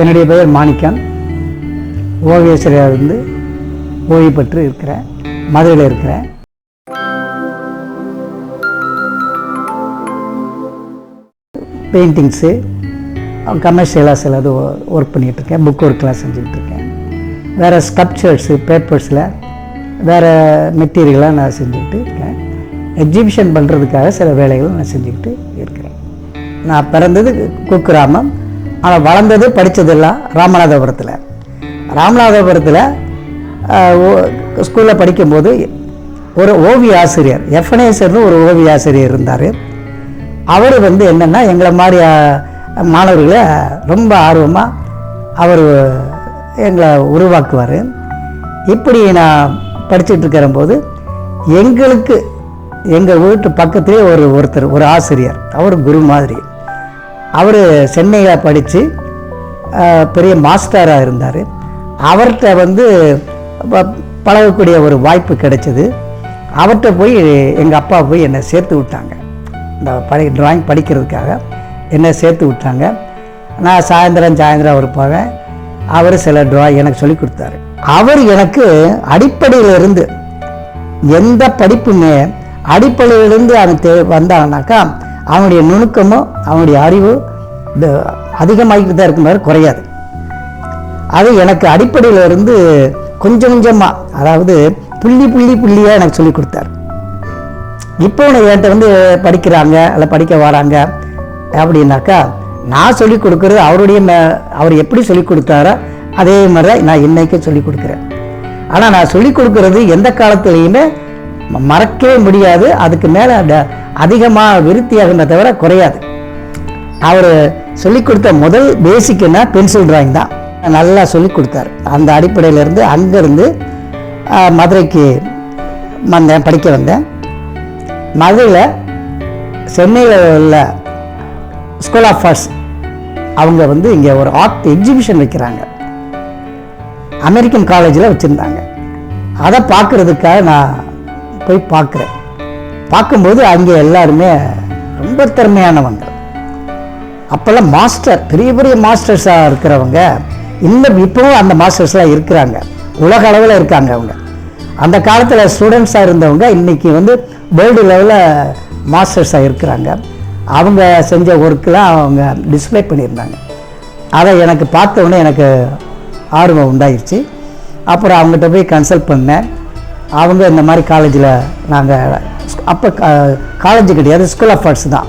என்னுடைய பெயர் மாணிக்கம். ஓவியாசிரியர் இருந்து ஓய்வு பெற்று இருக்கிறேன் மதுரையில் இருக்கிறேன் பெயிண்டிங்ஸு கமர்ஷியலாக சிலது ஒர்க் பண்ணிகிட்ருக்கேன் புக் ஒர்க்லாம் செஞ்சுக்கிட்டுருக்கேன். வேறு ஸ்கப்சர்ஸு பேப்பர்ஸில் வேறு மெட்டீரியலாக நான் செஞ்சுக்கிட்டு இருக்கேன் எக்ஸிபிஷன் பண்ணுறதுக்காக சில வேலைகளும் நான் செஞ்சுக்கிட்டு இருக்கிறேன். நான் பிறந்தது குக்கிராமம். ஆனால் வளர்ந்தது படித்ததெல்லாம் ராமநாதபுரத்தில். ராமநாதபுரத்தில் ஸ்கூலில் படிக்கும்போது ஒரு ஓவிய ஆசிரியர் எஃப்னேசர்னு ஒரு ஓவிய ஆசிரியர் இருந்தார். அவர் வந்து என்னென்னா எங்களை மாதிரி மாணவர்களை ரொம்ப ஆர்வமாக அவர் எங்களை உருவாக்குவார். இப்படி நான் படிச்சுட்டு போது எங்களுக்கு எங்கள் வீட்டு பக்கத்துலேயே ஒரு ஒருத்தர் ஒரு ஆசிரியர் அவர் குரு மாதிரி. அவர் சென்னையில் படித்து பெரிய மாஸ்டராக இருந்தார். அவர்கிட்ட வந்து ப- பழகக்கூடிய ஒரு வாய்ப்பு கிடைச்சது. அவர்கிட்ட போய் எங்கள் அப்பா போய் என்னை சேர்த்து விட்டாங்க. இந்த படி ட்ராயிங் படிக்கிறதுக்காக என்னை சேர்த்து விட்டாங்க. நான் சாயந்தரம் சாயந்தரம் அவர் போவேன். அவர் சில ட்ராயிங் எனக்கு சொல்லி கொடுத்தாரு. அவர் எனக்கு அடிப்படையிலிருந்து எந்த படிப்புமே அடிப்படையிலிருந்து அவன் தே வந்தாங்கனாக்கா அவனுடைய நுணுக்கமும் அவனுடைய அறிவோ இந்த அதிகமாகிட்டு தான் இருக்கும் மாதிரி குறையாது. அது எனக்கு அடிப்படையில இருந்து கொஞ்சம் கொஞ்சமாக அதாவது புள்ளி புள்ளி புள்ளியாக எனக்கு சொல்லி கொடுத்தாரு. இப்போ என்கிட்ட வந்து படிக்கிறாங்க இல்லை படிக்க வராங்க அப்படின்னாக்கா நான் சொல்லிக் கொடுக்குறது அவருடைய மே அவர் எப்படி சொல்லிக் கொடுத்தாரோ அதே மாதிரி தான் நான் இன்னைக்கு சொல்லிக் கொடுக்குறேன். ஆனால் நான் சொல்லி கொடுக்கறது எந்த காலத்துலேயுமே மறக்கவே முடியாது. அதுக்கு மேலே அதிகமாக விருத்தியாகுமே தவிர குறையாது. அவர் சொல்லிக் கொடுத்த முதல் பேசிக்குன்னா பென்சில் டிராயிங் தான். நல்லா சொல்லிக் கொடுத்தாரு அந்த அடிப்படையிலேருந்து அங்கேருந்து மதுரைக்கு வந்தேன் படிக்க வந்தேன். மதுரையில் சென்னையில் உள்ள ஸ்கூல் ஆஃப் ஆர்ட்ஸ் அவங்க வந்து இங்கே ஒரு ஆர்ட் எக்ஸிபிஷன் வைக்கிறாங்க. அமெரிக்கன் காலேஜில் வச்சுருந்தாங்க. அதை பார்க்குறதுக்காக நான் போய் பார்க்குறேன். பார்க்கும்போது அங்கே எல்லாருமே ரொம்ப திறமையானவங்க. அப்போல்லாம் மாஸ்டர் பெரிய பெரிய மாஸ்டர்ஸாக இருக்கிறவங்க இன்னும் இப்போவும் அந்த மாஸ்டர்ஸ்லாம் இருக்கிறாங்க. உலக அளவில் இருக்காங்க அவங்க. அந்த காலத்தில் ஸ்டூடெண்ட்ஸாக இருந்தவங்க இன்றைக்கி வந்து வேர்ல்டு லெவலில் மாஸ்டர்ஸாக இருக்கிறாங்க. அவங்க செஞ்ச ஒர்க்கெலாம் அவங்க டிஸ்ப்ளே பண்ணியிருந்தாங்க. அதை எனக்கு பார்த்த எனக்கு ஆர்வம் உண்டாயிடுச்சு அப்புறம் அவங்ககிட்ட போய் கன்சல்ட் பண்ணேன். அவங்க இந்த மாதிரி காலேஜில் நாங்கள் அப்போ காலேஜ் கிடையாது ஸ்கூல் ஆஃப் ஆர்ட்ஸ் தான்.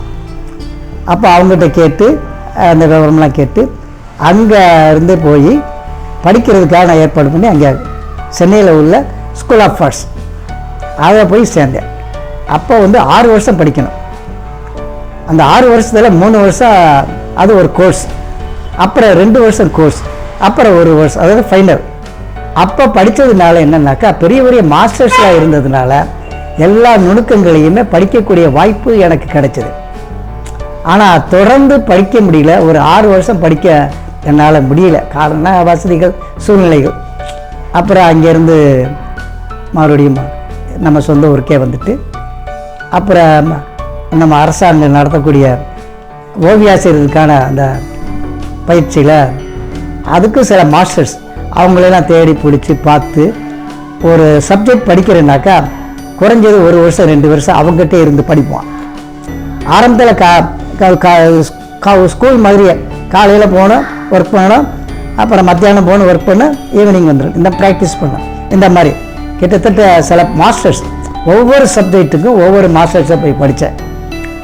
அப்போ அவங்ககிட்ட கேட்டு அந்த விவரம்லாம் கேட்டு அங்கே இருந்து போய் படிக்கிறதுக்காக நான் ஏற்பாடு பண்ணி அங்கே சென்னையில் உள்ள ஸ்கூல் ஆஃப் ஆர்ட்ஸ் அதை போய் சேர்ந்தேன். அப்போ வந்து ஆறு வருஷம் படிக்கணும். அந்த ஆறு வருஷத்தில் மூணு வருஷம் அது ஒரு கோர்ஸ் அப்புறம் ரெண்டு வருஷம் கோர்ஸ் அப்புறம் ஒரு வருஷம் அதாவது ஃபைனல் அப்போ படித்ததுனால என்னன்னாக்கா பெரிய பெரிய மாஸ்டர்ஸாக இருந்ததுனால எல்லா நுணுக்கங்களையுமே படிக்கக்கூடிய வாய்ப்பு எனக்கு கிடைச்சிது. ஆனால் தொடர்ந்து படிக்க முடியல. ஒரு ஆறு வருஷம் படிக்க என்னால் முடியல. காரணம் வசதிகள் சூழ்நிலைகள். அப்புறம் அங்கேருந்து மறுபடியும் நம்ம சொந்த ஊருக்கே வந்துட்டு அப்புறம் நம்ம அரசாங்கம் நடத்தக்கூடிய ஓவியாசிரியருக்கான அந்த பயிற்சியில் அதுக்கும் சில மாஸ்டர்ஸ் அவங்களெல்லாம் தேடி பிடிச்சி பார்த்து ஒரு சப்ஜெக்ட் படிக்கிறேன்னாக்கா குறைஞ்சது ஒரு வருஷம் ரெண்டு வருஷம் அவங்ககிட்ட இருந்து படிப்போம் ஆரம்பத்தில் கா கா- ஸ்கூல் மாதிரியே காலையில் போகணும் ஒர்க் பண்ணணும் அப்புறம் மத்தியானம் போகணும் ஒர்க் பண்ண ஈவினிங் வந்துடும் இந்த ப்ராக்டிஸ் பண்ணோம் இந்த மாதிரி. கிட்டத்தட்ட சில மாஸ்டர்ஸ் ஒவ்வொரு சப்ஜெக்ட்டுக்கும் ஒவ்வொரு மாஸ்டர்ஸை போய் படித்தேன்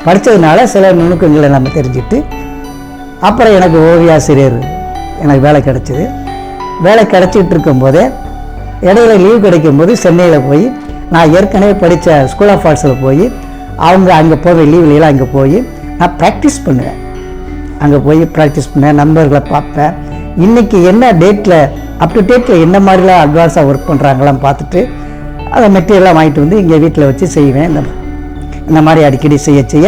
படித்ததுனால சில நுணுக்கங்களை நம்ம தெரிஞ்சுட்டு அப்புறம் எனக்கு ஓவியாசிரியர் எனக்கு வேலை கிடச்சிது. வேலை கிடச்சிட்டு இருக்கும்போதே இடையில லீவ் கிடைக்கும்போது சென்னையில் போய் நான் ஏற்கனவே படித்த ஸ்கூல் ஆஃப் ஆர்ட்ஸில் போய் அவங்க அங்கே போவேன் லீவ்லாம் அங்கே போய் நான் ப்ராக்டிஸ் பண்ணுவேன். அங்கே போய் ப்ராக்டிஸ் பண்ணேன் நண்பர்களை பார்ப்பேன். இன்றைக்கி என்ன டேட்டில் அப் டு டேட்டில் என்ன மாதிரிலாம் அட்வான்ஸாக ஒர்க் பண்ணுறாங்களாம் பார்த்துட்டு அதை மெட்டீரியலாக வாங்கிட்டு வந்து இங்கே வீட்டில் வச்சு செய்வேன். இந்த இந்த மாதிரி அடிக்கடி செய்ய செய்ய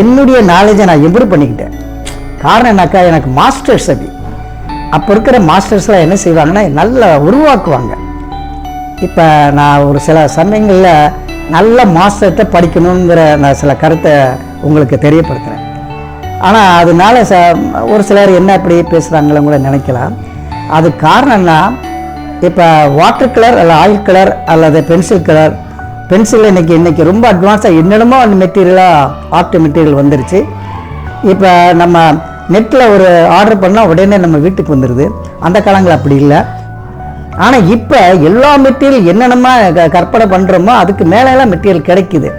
என்னுடைய நாலேஜை நான் இம்ப்ரூவ் பண்ணிக்கிட்டேன். காரணம் என்னக்கா எனக்கு மாஸ்டர்ஸ் அப்படி அப்போ இருக்கிற மாஸ்டர்ஸ்லாம் என்ன செய்வாங்கன்னா நல்லா உருவாக்குவாங்க. இப்போ நான் ஒரு சில சமயங்களில் நல்ல மாஸ்டர்கிட்ட படிக்கணுங்கிற நான் சில கருத்தை உங்களுக்கு தெரியப்படுத்துகிறேன் ஆனால் அதனால ச ஒரு சிலர் என்ன இப்படி பேசுகிறாங்களும் கூட நினைக்கலாம். அது காரணம்னா இப்போ வாட்டர் கலர் அல்ல ஆயில் கலர் அல்லது பென்சில் கலர் பென்சில் இன்றைக்கி இன்றைக்கி ரொம்ப அட்வான்ஸாக என்னென்னமோ அந்த மெட்டீரியலாக ஆர்ட் மெட்டீரியல் வந்துருச்சு. இப்போ நம்ம நெட்டில் ஒரு ஆர்டர் பண்ணால் உடனே நம்ம வீட்டுக்கு வந்துடுது அந்த காலங்கள் அப்படி இல்லை. ஆனால் இப்போ எல்லா மெட்டீரியல் என்னென்னமா க- கற்பனை பண்ணுறோமோ அதுக்கு மேலெல்லாம் மெட்டீரியல் கிடைக்குது.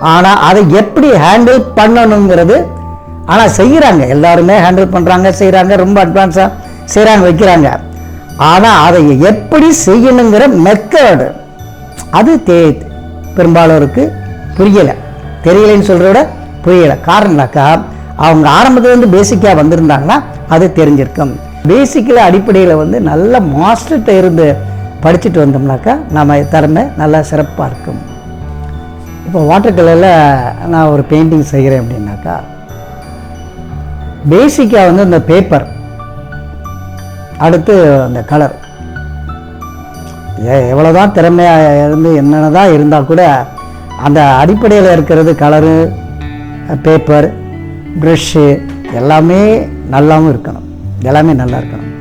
ஆனால் அதை எப்படி ஹேண்டில் பண்ணணுங்கிறது ஆனால் செய்கிறாங்க எல்லாருமே ஹேண்டில் பண்ணுறாங்க செய்கிறாங்க ரொம்ப அட்வான்ஸாக செய்கிறாங்க வைக்கிறாங்க. ஆனால் அதை எப்படி செய்யணுங்கிற மெத்தடு அது தே பெரும்பாலோருக்கு புரியலை. தெரியலைன்னு சொல்கிறத விட புரியலை. காரணம்னாக்கா அவங்க ஆரம்பத்துலேருந்து பேசிக்காக வந்திருந்தாங்கன்னா அது தெரிஞ்சிருக்கும். பேசிக்கலாக அடிப்படையில் வந்து நல்ல மாஸ்டர்கிட்ட இருந்து படிச்சுட்டு வந்தோம்னாக்கா நம்ம திறமை நல்லா சிறப்பாக இருக்கும். இப்போ வாட்டர் கலரில் நான் ஒரு பெயிண்டிங் செய்கிறேன் அப்படின்னாக்கா பேசிக்காக வந்து இந்த பேப்பர் அடுத்து அந்த கலர் எவ்வளோதான் திறமையாக இருந்து என்னென்ன தான் இருந்தால் கூட அந்த அடிப்படையில் இருக்கிறது கலரு பேப்பர் ப்ரெஷ்ஷு எல்லாமே நல்லாவும் இருக்கணும். எல்லாமே நல்லா இருக்கணும்.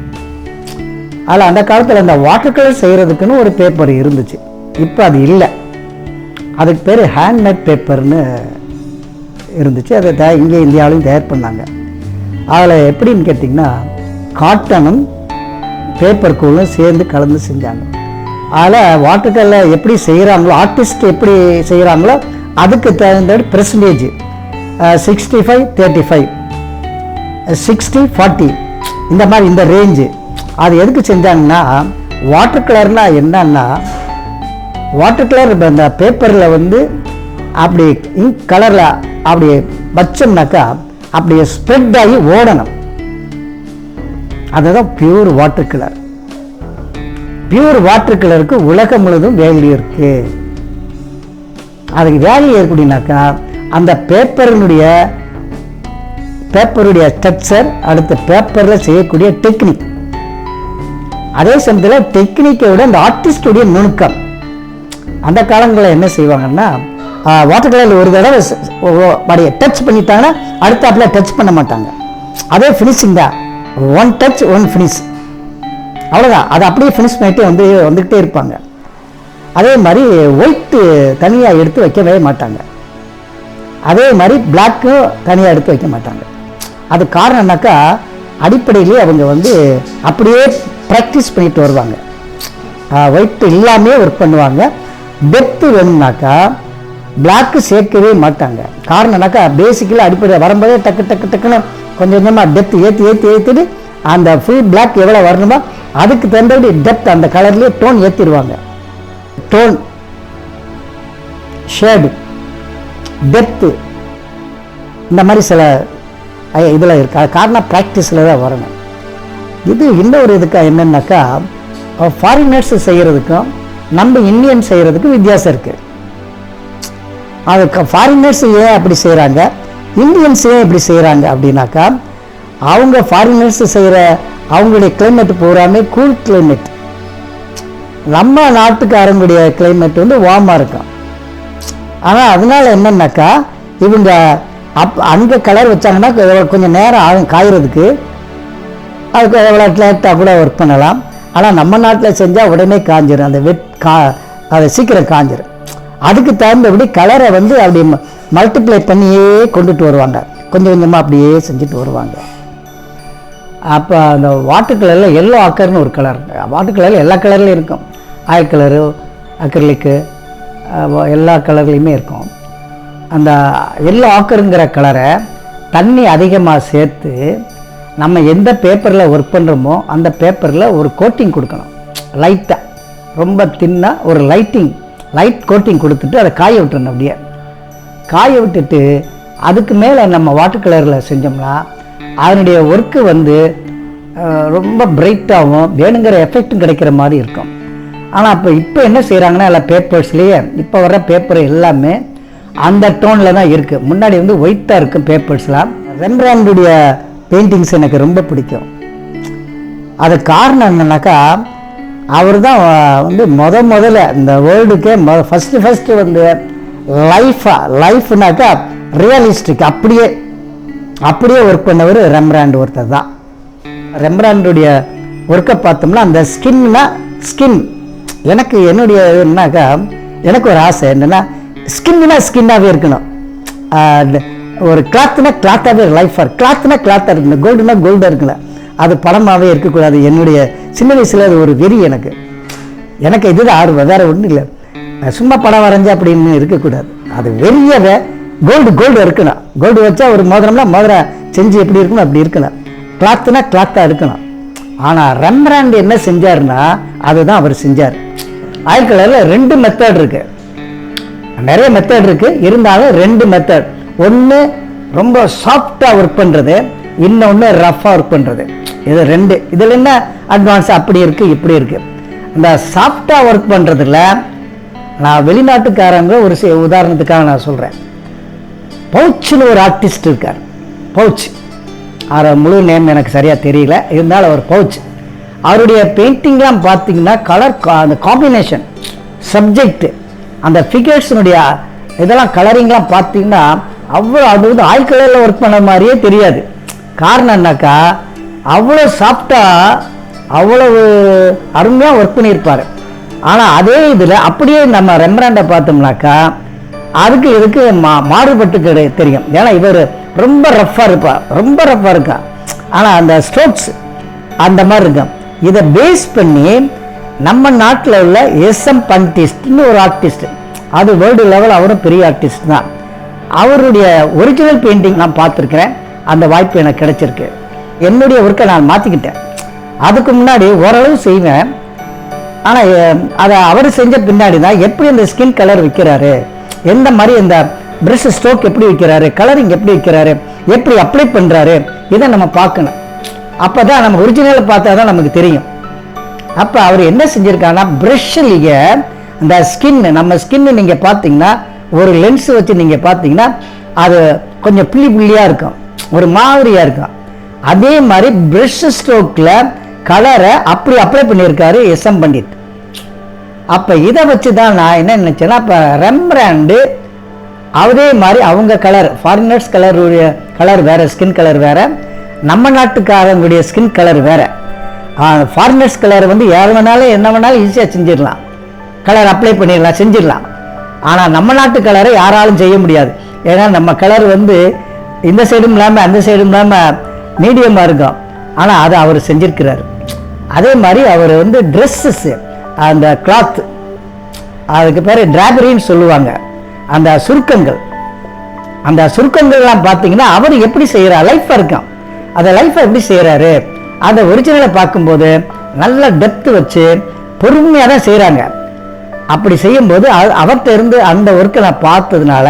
அதில் அந்த காலத்தில் இந்த வாட்டர் கலர் செய்கிறதுக்குன்னு ஒரு பேப்பர் இருந்துச்சு. இப்போ அது இல்லை. அதுக்கு பேர் ஹேண்ட்மேட் பேப்பர்னு இருந்துச்சு. அதை த இங்கே இந்தியாவிலையும் தயார் பண்ணாங்க. அதில் எப்படின்னு கேட்டிங்கன்னா காட்டனும் பேப்பர் கூலும் சேர்ந்து கலந்து செஞ்சாங்க. அதில் வாட்டர் கலரில் எப்படி செய்கிறாங்களோ ஆர்டிஸ்ட் எப்படி செய்கிறாங்களோ அதுக்கு தகுந்த percentage sixty five thirty five sixty forty இந்த மாதிரி இந்த ரேஞ்சு அது எதுக்கு செஞ்சாங்கன்னா வாட்டர் கலர்னால் என்னன்னா வாட்டர் கலர் இப்போ இந்த பேப்பரில் வந்து அப்படி இங்க் கலரில் அப்படி வச்சோம்னாக்கா அப்படியே ஸ்ப்ரெட் ஆகி ஓடணும். அதுதான் pure water colour pure water கலருக்கு உலகம் முழுதும் வேல்யூ இருக்கு. அதுக்கு வேல்யூ எப்படின்னாக்கா அந்த பேப்பரினுடைய பேப்பருடைய ஸ்ட்ரக்சர் அடுத்து பேப்பரில் செய்யக்கூடிய டெக்னிக். அதே சமயத்தில் டெக்னிக்கை விட அந்த ஆர்டிஸ்டுடைய நுணுக்கம். அந்த காலங்களில் என்ன செய்வாங்கன்னா வாட்டர் கலரில் ஒரு தடவை அப்படியே டச் பண்ணிட்டாங்கன்னா அடுத்தாப்புல டச் பண்ண மாட்டாங்க. அதே ஃபினிஷிங் தான். ஒன் டச் ஒன் ஃபினிஷ் அவ்வளோதான் அதை அப்படியே ஃபினிஷ் பண்ணிட்டு வந்து வந்துக்கிட்டே இருப்பாங்க. அதே மாதிரி ஒயிட்டு தனியாக எடுத்து வைக்கவே மாட்டாங்க. அதே மாதிரி பிளாக்கும் தனியாக எடுத்து வைக்க மாட்டாங்க. அது காரணம்னாக்கா அடிப்படையிலே அவங்க வந்து அப்படியே ப்ராக்டிஸ் பண்ணிட்டு வருவாங்க. ஒயிட் இல்லாமே ஒர்க் பண்ணுவாங்க. டெப்த்து வேணும்னாக்கா பிளாக்கு சேர்க்கவே மாட்டாங்க. காரணம்னாக்கா பேசிக்கலாக அடிப்படையில் வரும்போதே டக்கு டக்கு டக்குன்னு கொஞ்சம் கொஞ்சமாக டெப்த் ஏற்றி ஏற்றி ஏற்றிட்டு அந்த ஃபுல் பிளாக் எவ்வளோ வரணுமோ அதுக்கு தகுந்தபடி டெப்த் அந்த கலர்லேயே டோன் ஏற்றிடுவாங்க டோன் ஷேடு டெப்த்து இந்த மாதிரி சில இதில் இருக்கா? காரணம் ப்ராக்டிஸில் தான் வரணும். இது இன்னொரு இதுக்கா என்னென்னாக்கா ஃபாரினர்ஸ் செய்கிறதுக்கும் நம்ம இந்தியன் செய்கிறதுக்கும் வித்தியாசம் இருக்குது அதுக்கு ஃபாரினர்ஸ் ஏன் அப்படி செய்கிறாங்க இந்தியன்ஸ் ஏன் இப்படி செய்கிறாங்க அப்படின்னாக்கா அவங்க ஃபாரினர்ஸ் செய்கிற அவங்களுடைய கிளைமேட் பூராமே கூல் கிளைமேட் நம்ம நாட்டுக்காரங்களுடைய கிளைமேட் வந்து வார்மாக இருக்கும். ஆனால் அதனால என்னென்னாக்கா இவங்க அப் அங்கே கலர் வச்சாங்கன்னா கொஞ்சம் நேரம் ஆகும் காயறதுக்கு அதுக்கு எவ்வளோ லேட்டாக கூட ஒர்க் பண்ணலாம். ஆனால் நம்ம நாட்டில் செஞ்சால் உடனே காஞ்சிரும். அந்த வெட் கா அது சீக்கிரம் காஞ்சிரும். அதுக்கு தகுந்தபடி கலரை வந்து அப்படி மல்டிப்ளை பண்ணியே கொண்டுட்டு வருவாங்க. கொஞ்சம் கொஞ்சமாக அப்படியே செஞ்சுட்டு வருவாங்க. அப்போ அந்த வாட்டர் கலரில் எல்லோ அக்கர்னு ஒரு கலர் வாட்டர் கலரில் எல்லா கலர்லையும் இருக்கும். ஆயில் கலரு அக்ரலிக்கு எல்லா கலர்லேயுமே இருக்கும். அந்த எல்லோ ஆக்கருங்கிற கலரை தண்ணி அதிகமாக சேர்த்து நம்ம எந்த பேப்பரில் ஒர்க் பண்ணுறோமோ அந்த பேப்பரில் ஒரு கோட்டிங் கொடுக்கணும். லைட்டாக ரொம்ப தின்னாக ஒரு லைட்டிங் லைட் கோட்டிங் கொடுத்துட்டு அதை காய விட்டுறணும் அப்படியே. காய விட்டுட்டு அதுக்கு மேலே நம்ம வாட்டர் கலரில் செஞ்சோம்னா அதனுடைய ஒர்க்கு வந்து ரொம்ப பிரைட்டாகவும் வேணுங்கிற எஃபெக்ட்டும் கிடைக்கிற மாதிரி இருக்கும். ஆனால் அப்போ இப்போ என்ன செய்கிறாங்கன்னா எல்லா பேப்பர்ஸ்லேயே இப்போ வர்ற பேப்பர் எல்லாமே அந்த டோனில் தான் இருக்குது முன்னாடி வந்து ஒயிட்டாக இருக்கும் பேப்பர்ஸ்லாம் ரெம்ராண்டுடைய பெயிண்டிங்ஸ் எனக்கு ரொம்ப பிடிக்கும். அது காரணம் என்னன்னாக்கா அவர் தான் வந்து முத முதல்ல இந்த வேர்ல்டுக்கே மொ ஃபஸ்ட்டு ஃபஸ்ட்டு வந்து லைஃபாக லைஃப்னாக்கா ரியலிஸ்டிக் அப்படியே அப்படியே ஒர்க் பண்ணவர் ரெம்ராண்ட் ஒருத்தர் தான். ரெம்ராண்டுடைய ஒர்க்கை பார்த்தோம்னா அந்த ஸ்கின்னா ஸ்கின் எனக்கு என்னுடைய என்னன்னாக்கா எனக்கு ஒரு ஆசை என்னென்னா ஸ்கின்னா ஸ்கின்னாகவே இருக்கணும். ஒரு கிளாத்னா கிளாத்தாகவே லைஃபாக கிளாத்னா கிளாத்தாக இருக்கணும். கோல்டுனா கோல்டாக இருக்கணும். அது படமாகவே இருக்கக்கூடாது. என்னுடைய சின்ன வயசில் அது ஒரு வெறி எனக்கு. எனக்கு இதுதான் ஆர்வம்? வேறு ஒன்றும் இல்லை. சும்மா படம் வரைஞ்சா அப்படின்னு இருக்கக்கூடாது. அது வெறியவே கோல்டு கோல்டு இருக்கணும். கோல்டு வச்சா ஒரு மோதிரம்னா மோதிரம் செஞ்சு எப்படி இருக்கணும்? அப்படி இருக்கணும். கிளாத்துனா கிளாத்தாக இருக்கணும். ஆனால் ரெம்ராண்ட் என்ன செஞ்சாருன்னா அதுதான் அவர் செஞ்சார். ஆயிரத்தி கலரில் ரெண்டு மெத்தட் இருக்குது நிறைய மெத்தட் இருக்கு. இருந்தாலும் ரெண்டு மெத்தட் ஒன்று ரொம்ப சாஃப்டாக ஒர்க் பண்ணுறது இன்னொன்று ரஃப்பாக ஒர்க் பண்ணுறது இது ரெண்டு. இதில் என்ன அட்வான்ஸ் அப்படி இருக்குது இப்படி இருக்குது இந்த சாஃப்டாக ஒர்க் பண்ணுறதுல நான் வெளிநாட்டுக்காரங்க ஒரு சி- உதாரணத்துக்காக நான் சொல்கிறேன் பவுச்சுன்னு ஒரு ஆர்டிஸ்ட் இருக்கார். பவுச் அவர் முழு நேம் எனக்கு சரியாக தெரியல. இருந்தாலும் அவர் பவுச் அவருடைய பெயிண்டிங்லாம் பார்த்தீங்கன்னா கலர் அந்த காம்பினேஷன் சப்ஜெக்ட்டு அந்த ஃபிகர்ஸினுடைய இதெல்லாம் கலரிங்லாம் பார்த்தீங்கன்னா அவ்வளோ அது வந்து ஆய் கலரில் ஒர்க் பண்ண மாதிரியே தெரியாது. காரணம் என்னக்கா அவ்வளோ சாஃப்டாக அவ்வளவு அருமையாக ஒர்க் பண்ணியிருப்பார். ஆனால் அதே இதில் அப்படியே நம்ம ரெம்பராண்டை பார்த்தோம்னாக்கா அதுக்கு இதுக்கு மா மாறுபட்டு கிடை- தெரியும். ஏன்னா இவர் ரொம்ப ரஃப்பாக இருப்பார் ரொம்ப ரஃப்பாக இருக்கா. ஆனால் அந்த ஸ்ட்ரோக்ஸ் அந்த மாதிரி இருக்கும் இதை பேஸ் பண்ணி நம்ம நாட்டில் உள்ள எஸ்எம் பண்டிஸ்ட்னு ஒரு ஆர்டிஸ்ட் அது வேர்ல்டு லெவல் அவரும் பெரிய ஆர்டிஸ்ட் தான். அவருடைய ஒரிஜினல் பெயிண்டிங் நான் பார்த்துருக்கிறேன். அந்த வாய்ப்பு எனக்கு கிடைச்சிருக்கு. என்னுடைய ஒர்க்கை நான் மாற்றிக்கிட்டேன் அதுக்கு முன்னாடி ஓரளவு செய்வேன். ஆனால் அதை அவர் செஞ்ச பின்னாடி தான் எப்படி இந்த ஸ்கின் கலர் வைக்கிறாரு? எந்த மாதிரி இந்த ப்ரஷ் ஸ்ட்ரோக் எப்படி வைக்கிறாரு? கலரிங் எப்படி வைக்கிறாரு? எப்படி அப்ளை பண்ணுறாரு இதை நம்ம பார்க்கணும். அப்போ தான் நம்ம ஒரிஜினலை பார்த்தா தான் நமக்கு தெரியும். அப்போ அவர் என்ன செஞ்சுருக்காங்கன்னா ப்ரெஷ்ஷிலேயே அந்த ஸ்கின் நம்ம ஸ்கின்னு நீங்கள் பார்த்தீங்கன்னா ஒரு லென்ஸ் வச்சு நீங்கள் பார்த்தீங்கன்னா அது கொஞ்சம் புள்ளி புள்ளியாக இருக்கும். ஒரு மாதிரியாக இருக்கும். அதே மாதிரி ப்ரெஷ் ஸ்ட்ரோக்கில் கலரை அப்படி அப்ளை பண்ணியிருக்காரு எஸ்எம் பண்டிட் அப்போ இதை வச்சு தான் நான் என்ன நினச்சேன்னா இப்போ ரெம்ராண்டு அதே மாதிரி அவங்க கலர் ஃபாரினர்ஸ் கலருடைய கலர் வேறு ஸ்கின் கலர் வேறு நம்ம நாட்டுக்காரங்களுடைய ஸ்கின் கலர் வேறு. ஃபாரினர்ஸ் கலர் வந்து யார் வேணாலும் என்ன வேணாலும் ஈஸியாக செஞ்சிடலாம். கலர் அப்ளை பண்ணிடலாம் செஞ்சிடலாம். ஆனால் நம்ம நாட்டு கலரை யாராலும் செய்ய முடியாது. ஏன்னா நம்ம கலர் வந்து இந்த சைடும் இல்லாமல் அந்த சைடும் இல்லாமல் மீடியமாக இருக்கும். ஆனால் அதை அவர் செஞ்சிருக்கிறார். அதே மாதிரி அவர் வந்து ட்ரெஸ்ஸஸ்ஸு அந்த கிளாத் அதுக்கு பேர் டிராபரின்னு சொல்லுவாங்க. அந்த சுருக்கங்கள். அந்த சுருக்கங்கள்லாம் பார்த்தீங்கன்னா அவர் எப்படி செய்கிறார் லைஃப்பாக இருக்கான். அந்த லைஃப்பை எப்படி செய்கிறாரு அந்த ஒரிஜினலை பார்க்கும்போது நல்ல டெப்த்து வச்சு பொறுமையாக தான் செய்கிறாங்க அப்படி செய்யும்போது அவர்கிட்ட இருந்து அந்த ஒர்க்கை நான் பார்த்ததுனால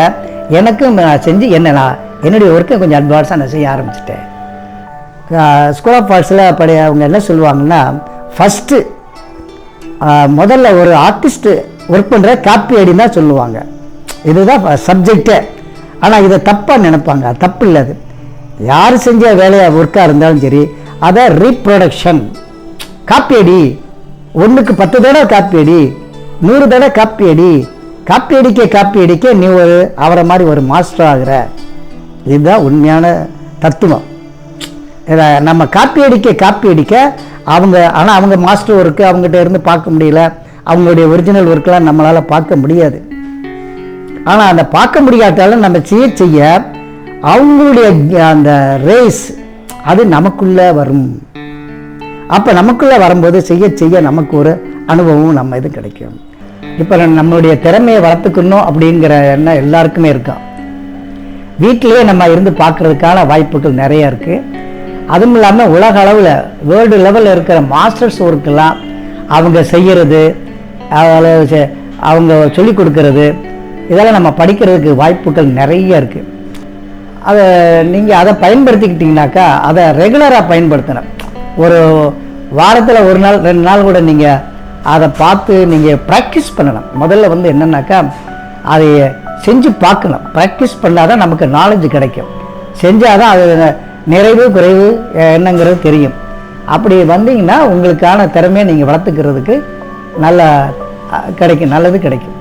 எனக்கும் நான் செஞ்சு என்ன நான் என்னுடைய ஒர்க்கை கொஞ்சம் அட்வான்ஸாக நான் செய்ய ஆரம்பிச்சிட்டேன். ஸ்கூல் ஆஃப் ஆர்ட்ஸில் படைய அவங்க என்ன சொல்லுவாங்கன்னா ஃபஸ்ட்டு முதல்ல ஒரு ஆர்டிஸ்ட்டு ஒர்க் பண்ணுற காப்பி அடின்னு தான் சொல்லுவாங்க. இதுதான் சப்ஜெக்டே ஆனால் இதை தப்பாக நினைப்பாங்க. தப்பு இல்லை அது. யார் செஞ்ச வேலையாக ஒர்க்காக இருந்தாலும் சரி அதை ரீப்ரொடக்ஷன் காப்பி அடி ஒன்றுக்கு பத்து தடவை காப்பி அடி நூறு தடவை காப்பி அடி காப்பி அடிக்க காப்பி அடிக்க நீ ஒரு அவரை மாதிரி ஒரு மாஸ்டர் ஆகிற. இதுதான் உண்மையான தத்துவம். இதை நம்ம காப்பி அடிக்க காப்பி அடிக்க அவங்க ஆனால் அவங்க மாஸ்டர் ஒர்க்கு அவங்ககிட்ட இருந்து பார்க்க முடியல. அவங்களுடைய ஒரிஜினல் ஒர்க்கெலாம் நம்மளால் பார்க்க முடியாது. ஆனால் அந்த பார்க்க முடியாட்டாலும் நம்ம செய்ய செய்ய அவங்களுடைய அந்த ரேஸ் அது நமக்குள்ளே வரும். அப்போ நமக்குள்ளே வரும்போது செய்ய செய்ய நமக்கு ஒரு அனுபவம் நம்ம இது கிடைக்கும். இப்போ நம்மளுடைய திறமையை வளர்த்துக்கணும் அப்படிங்கிற எண்ணம் எல்லாருக்குமே இருக்கும் வீட்டிலேயே நம்ம இருந்து பார்க்குறதுக்கான வாய்ப்புகள் நிறைய இருக்குது அதுவும் இல்லாமல் உலக அளவில் வேர்ல்டு லெவலில் இருக்கிற மாஸ்டர்ஸ் ஒர்க்கெல்லாம் அவங்க செய்கிறது செ- அவங்க சொல்லிக் கொடுக்கறது இதெல்லாம் நம்ம படிக்கிறதுக்கு வாய்ப்புகள் நிறைய இருக்குது அதை நீங்கள் அதை பயன்படுத்திக்கிட்டிங்கனாக்கா அதை ரெகுலராக பயன்படுத்தணும். ஒரு வாரத்தில் ஒரு நாள் ரெண்டு நாள் கூட நீங்கள் அதை பார்த்து நீங்கள் ப்ராக்டிஸ் பண்ணணும். முதல்ல வந்து என்னென்னாக்கா அதை செஞ்சு பார்க்கணும். ப்ராக்டிஸ் பண்ணால் தான் நமக்கு நாலேஜ் கிடைக்கும். செஞ்சால் தான் அது நிறைவு குறைவு என்னங்கிறது தெரியும். அப்படி வந்தீங்கன்னா உங்களுக்கான திறமையை நீங்கள் வளர்த்துக்கிறதுக்கு நல்ல கிடைக்கும் நல்லது கிடைக்கும்.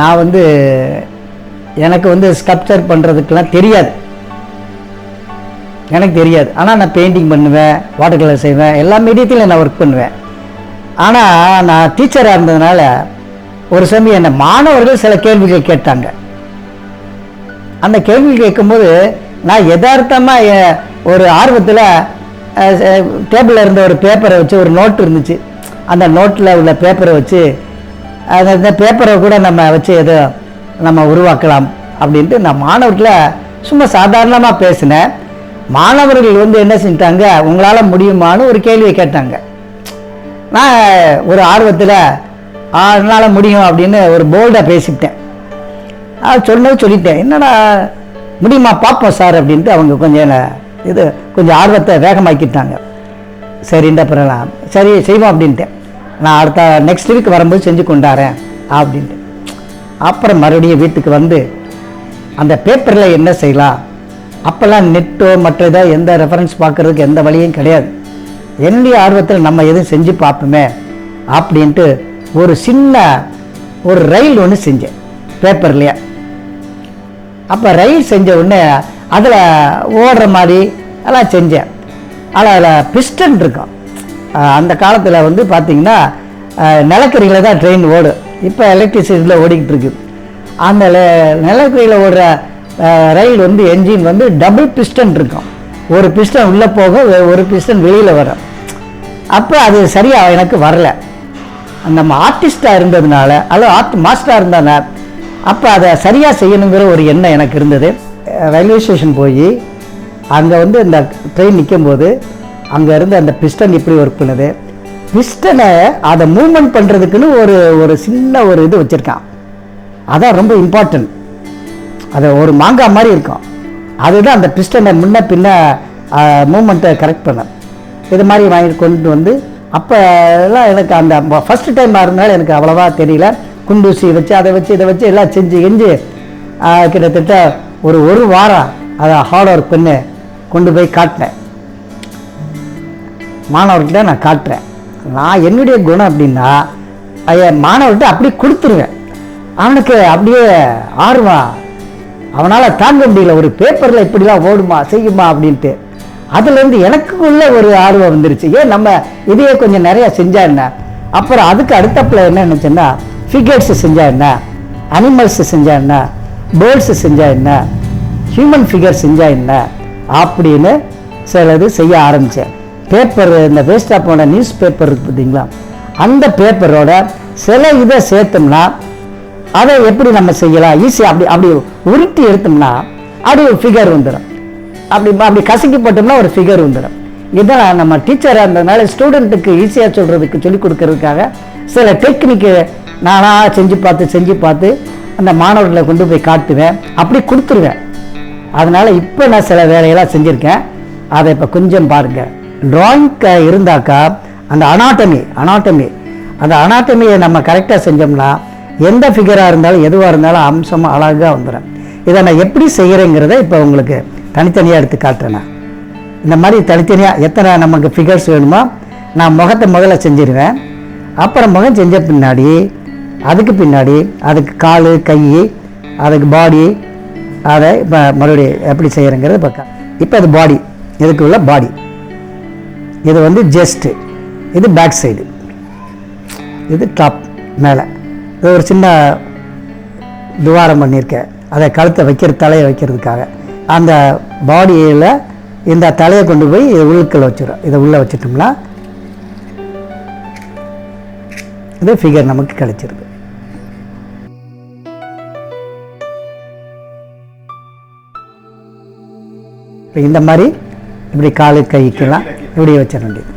நான் வந்து எனக்கு வந்து ஸ்கல்ப்சர் பண்ணுறதுக்கெலாம் தெரியாது. எனக்கு தெரியாது. ஆனால் நான் பெயிண்டிங் பண்ணுவேன் வாட்டர் கலர் செய்வேன் எல்லா மீடியத்திலும் நான் ஒர்க் பண்ணுவேன். ஆனால் நான் டீச்சராக இருந்ததுனால ஒரு சமயம் என்னை மாணவர்கள் சில கேள்விகள் கேட்டாங்க. அந்த கேள்வி கேட்கும்போது நான் யதார்த்தமாக ஒரு ஆர்வத்தில் டேபிளில் இருந்த ஒரு பேப்பரை வச்சு ஒரு நோட் இருந்துச்சு. அந்த நோட்டில் உள்ள பேப்பரை வச்சு அந்த இந்த பேப்பரை கூட நம்ம வச்சு எதோ நம்ம உருவாக்கலாம் அப்படின்ட்டு நான் மாணவர்களை சும்மா சாதாரணமாக பேசினேன். மாணவர்கள் வந்து என்ன செஞ்சிட்டாங்க? உங்களால் முடியுமான்னு ஒரு கேள்வியை கேட்டாங்க. நான் ஒரு ஆர்வத்தில் என்னால் முடியும் அப்படின்னு ஒரு போல்டாக பேசிவிட்டேன் அது சொன்னது சொல்லிட்டேன். என்னடா முடியுமா? பார்ப்போம் சார் அப்படின்ட்டு அவங்க கொஞ்சம் என்ன இது கொஞ்சம் ஆர்வத்தை வேகமாக்கிட்டாங்க. சரின்ற பிறலாம் சரி செய்வோம் அப்படின்ட்டேன். நான் அடுத்த நெக்ஸ்ட் வீக் வரும்போது செஞ்சு கொண்டாரேன் அப்படின்ட்டு. அப்புறம் மறுபடியும் வீட்டுக்கு வந்து அந்த பேப்பரில் என்ன செய்யலாம்? அப்போல்லாம் நெட்டோ மற்றதோ எந்த ரெஃபரன்ஸ் பார்க்குறதுக்கு எந்த வழியும் கிடையாது. என்னுடைய ஆர்வத்தில் நம்ம எதுவும் செஞ்சு பார்ப்போமே அப்படின்ட்டு ஒரு சின்ன ஒரு ரயில் ஒன்று செஞ்சேன் பேப்பர்லையே அப்போ ரயில் செஞ்ச உடனே அதில் ஓடுற மாதிரி எல்லாம் செஞ்சேன். ஆனால் அதில் பிஸ்டன் இருக்கும் அந்த காலத்தில் வந்து பார்த்திங்கன்னா நிலக்கரியில் தான் ட்ரெயின் ஓடும் இப்போ எலக்ட்ரிசிட்டியில் ஓடிக்கிட்டு இருக்கு. அந்த நிலக்கரியில் ஓடுற ரயில் வந்து என்ஜின் வந்து டபுள் பிஸ்டன் இருக்கும். ஒரு பிஸ்டன் உள்ளே போக ஒரு பிஸ்டன் வெளியில் வரும் அப்போ அது சரியாக எனக்கு வரல. நம்ம ஆர்டிஸ்டாக இருந்ததுனால அல்லது ஆர்ட் மாஸ்டராக இருந்தனால அப்போ அதை சரியாக செய்யணுங்கிற ஒரு எண்ணம் எனக்கு இருந்தது. ரயில்வே ஸ்டேஷன் போய் அங்கே வந்து இந்த ட்ரெயின் நிற்கும்போது அங்கே இருந்து அந்த பிஸ்டன் இப்படி ஒர்க் பண்ணுது. பிஸ்டனை அதை மூவ்மெண்ட் பண்ணுறதுக்குன்னு ஒரு ஒரு சின்ன ஒரு இது வச்சுருக்கான். அதான் ரொம்ப இம்பார்ட்டன்ட் அது ஒரு மாங்காய் மாதிரி இருக்கும். அதுதான் அந்த பிஸ்டனை முன்ன பின்ன மூமெண்ட்டை கரெக்ட் பண்ண. இது மாதிரி வாங்கி கொண்டு வந்து அப்போ எல்லாம் எனக்கு அந்த ஃபஸ்ட்டு டைம் இருந்தாலும் எனக்கு அவ்வளோவா தெரியல. குண்டூசி வச்சு அதை வச்சு இதை வச்சு எல்லாம் செஞ்சு செஞ்சு கிட்டத்தட்ட ஒரு ஒரு வாரம் அதை ஹார்ட் ஒர்க் பண்ணி கொண்டு போய் காட்டினேன். மாணவர்கிட்ட நான் காட்டுறேன். நான் என்னுடைய குணம் அப்படின்னா ஐய மாணவர்கிட்ட அப்படியே கொடுத்துருவேன் அவனுக்கு அப்படியே ஆர்வம். அவனால் தாங்க முடியல ஒரு பேப்பரில் இப்படிலாம் ஓடுமா செய்யுமா அப்படின்ட்டு. அதுலேருந்து எனக்குள்ள ஒரு ஆர்வம் வந்துருச்சு. ஏன் நம்ம இதையே கொஞ்சம் நிறையா செஞ்சா என்ன? அப்புறம் அதுக்கு அடுத்தப்பில் என்ன நினச்சேன்னா ஃபிகர்ஸ் செஞ்சா என்ன? அனிமல்ஸ் செஞ்சா என்ன? பேர்ட்ஸ் செஞ்சா என்ன? ஹியூமன் ஃபிகர் செஞ்சா என்ன? அப்படின்னு சிலது செய்ய ஆரம்பித்தேன் பேப்பர் இந்த வேஸ்டாக போன நியூஸ் பேப்பர் இருக்குது பார்த்தீங்களா? அந்த பேப்பரோட சில இதை சேர்த்தோம்னா அதை எப்படி நம்ம செய்யலாம்? ஈஸியாக அப்படி அப்படி உருட்டி எடுத்தோம்னா அப்படி ஒரு ஃபிகர் வந்துடும் அப்படி அப்படி கசக்கி போட்டோம்னா ஒரு ஃபிகர் வந்துடும் இதெல்லாம் நம்ம டீச்சராக இருந்ததுனால ஸ்டூடெண்ட்டுக்கு ஈஸியாக சொல்கிறதுக்கு சொல்லிக் கொடுக்கறதுக்காக சில டெக்னிக்கு நானாக செஞ்சு பார்த்து செஞ்சு பார்த்து அந்த மாணவர்களை கொண்டு போய் காட்டுவேன். அப்படி கொடுத்துருவேன். அதனால் இப்போ நான் சில வேலையெல்லாம் செஞ்சுருக்கேன். அதை இப்போ கொஞ்சம் பாருங்கள் ட்ராயிங்க்கு இருந்தாக்கா அந்த அனாட்டமி அனாட்டமி அந்த அனாட்டமியை நம்ம கரெக்டாக செஞ்சோம்னா எந்த ஃபிகராக இருந்தாலும் எதுவாக இருந்தாலும் அம்சமாக அழகாக வந்துடும் இதை நான் எப்படி செய்கிறேங்கிறத இப்போ உங்களுக்கு தனித்தனியாக எடுத்து காட்டுறேன் இந்த மாதிரி தனித்தனியாக எத்தனை நமக்கு ஃபிகர்ஸ் வேணுமோ நான் முகத்தை முதல்ல செஞ்சிருவேன். அப்புறம் முகம் செஞ்ச பின்னாடி அதுக்கு பின்னாடி அதுக்கு கால் கை அதுக்கு பாடி அதை இப்போ மறுபடியும் எப்படி செய்கிறேங்கிறது பார்க்க இப்போ அது பாடி இதுக்கு உள்ள பாடி இது வந்து ஜெஸ்ட்டு. இது பேக் சைடு. இது டாப் மேலே. இது ஒரு சின்ன துவாரம் பண்ணியிருக்கேன் அதை கழுத்தை வைக்கிற தலையை வைக்கிறதுக்காக. அந்த பாடியில் இந்த தலையை கொண்டு போய் இதை உள்ளுக்கள் வச்சிடும் இதை உள்ளே வச்சுட்டோம்னா இது ஃபிகர் நமக்கு கிடைச்சிருது. இப்போ இந்த மாதிரி இப்படி காலு கைக்கெல்லாம் இப்படி வச்சிட வேண்டியது.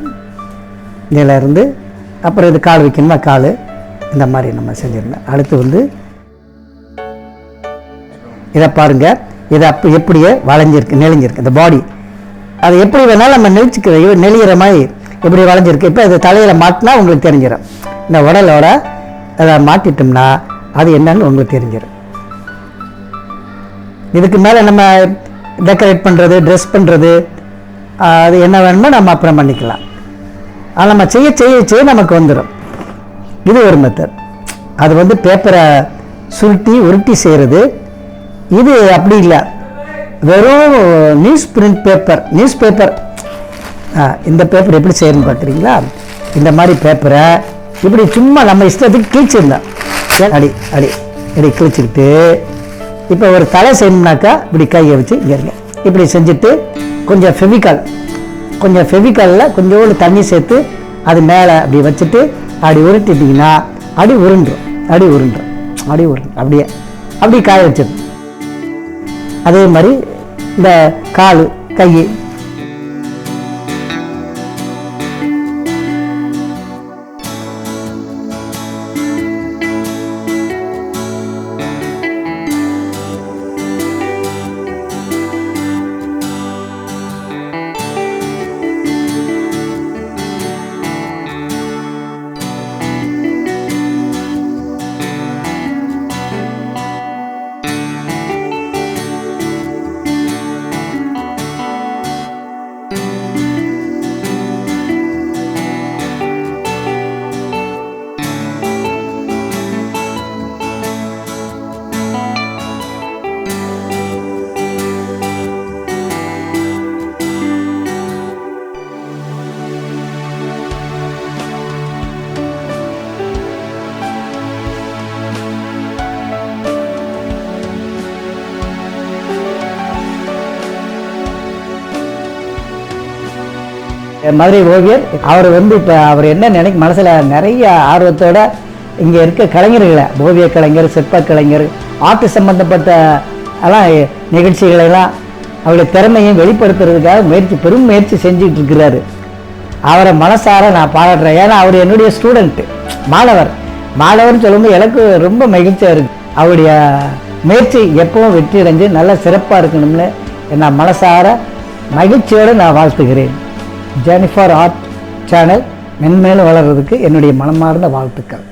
இதில் இருந்து அப்புறம் இது கால் வைக்கணுமா? கால். இந்த மாதிரி நம்ம செஞ்சிடணும். அடுத்து வந்து இதை பாருங்க. இதை அப்போ எப்படியே வளைஞ்சிருக்கு நெளிஞ்சிருக்கு. இந்த பாடி அது எப்படி வேணாலும் நம்ம நெளிச்சுக்கிற நெளிகிற மாதிரி எப்படி வளைஞ்சிருக்கு. இப்போ இது தலையில் மாட்டினா உங்களுக்கு தெரிஞ்சிடும் இந்த உடலோட அதை மாட்டிட்டோம்னா அது என்னன்னு உங்களுக்கு தெரிஞ்சிடும் இதுக்கு மேலே நம்ம டெக்கரேட் பண்ணுறது ட்ரெஸ் பண்ணுறது அது என்ன வேணுமோ நம்ம அப்புறம் பண்ணிக்கலாம். ஆனால் நம்ம செய்ய செய்ய செய்ய நமக்கு வந்துடும் இது ஒரு மெத்தட் அது வந்து பேப்பரை சுருட்டி உருட்டி செய்கிறது இது அப்படி இல்லை. வெறும் news print paper news paper இந்த பேப்பர் எப்படி செய்யணும்னு பார்க்குறீங்களா இந்த மாதிரி பேப்பரை இப்படி சும்மா நம்ம இஷ்டத்துக்கு கிழிச்சிருந்தேன் அடி அடி அடி கிழிச்சிக்கிட்டு இப்போ ஒரு தலை செய்யணும்னாக்கா இப்படி கையை வச்சு இங்கே இருங்க. இப்படி செஞ்சுட்டு கொஞ்சம் ஃபெவிக்கால் கொஞ்சம் ஃபெவிக்காலில் கொஞ்சோண்டு தண்ணி சேர்த்து அது மேலே அப்படி வச்சுட்டு அப்படி உருட்டிட்டிங்கன்னா அடி உருண்டுரும். அடி உருண்டுரும். அடி உருண்டும் அப்படியே. அப்படி காய வச்சிடும் அதே மாதிரி இந்த கால் கை மதுரை ஓவியர். அவர் வந்து இப்போ அவர் என்ன நினைக்க மனசில் நிறைய ஆர்வத்தோட இங்கே இருக்க கலைஞர்களை ஓவிய கலைஞர் சிற்ப கலைஞர் ஆர்ட் சம்பந்தப்பட்ட எல்லாம் நிகழ்ச்சிகளெல்லாம் அவருடைய திறமையும் வெளிப்படுத்துறதுக்காக முயற்சி பெரும் முயற்சி செஞ்சுட்டு இருக்கிறாரு. அவரை மனசார நான் பாராட்டுறேன். ஏன்னா அவர் என்னுடைய ஸ்டூடெண்ட்டு மாணவர். மாணவர்னு சொல்லும்போது எனக்கு ரொம்ப மகிழ்ச்சியாக இருக்கு. அவருடைய முயற்சி எப்பவும் வெற்றி அடைஞ்சு நல்ல சிறப்பாக இருக்கணும்னு நான் மனசார மகிழ்ச்சியோடு நான் வாழ்த்துகிறேன். ஜெனிஃபர் ஆர்ட் சேனல் மென்மேலும் வளர்றதுக்கு என்னுடைய மனமார்ந்த வாழ்த்துக்கள்.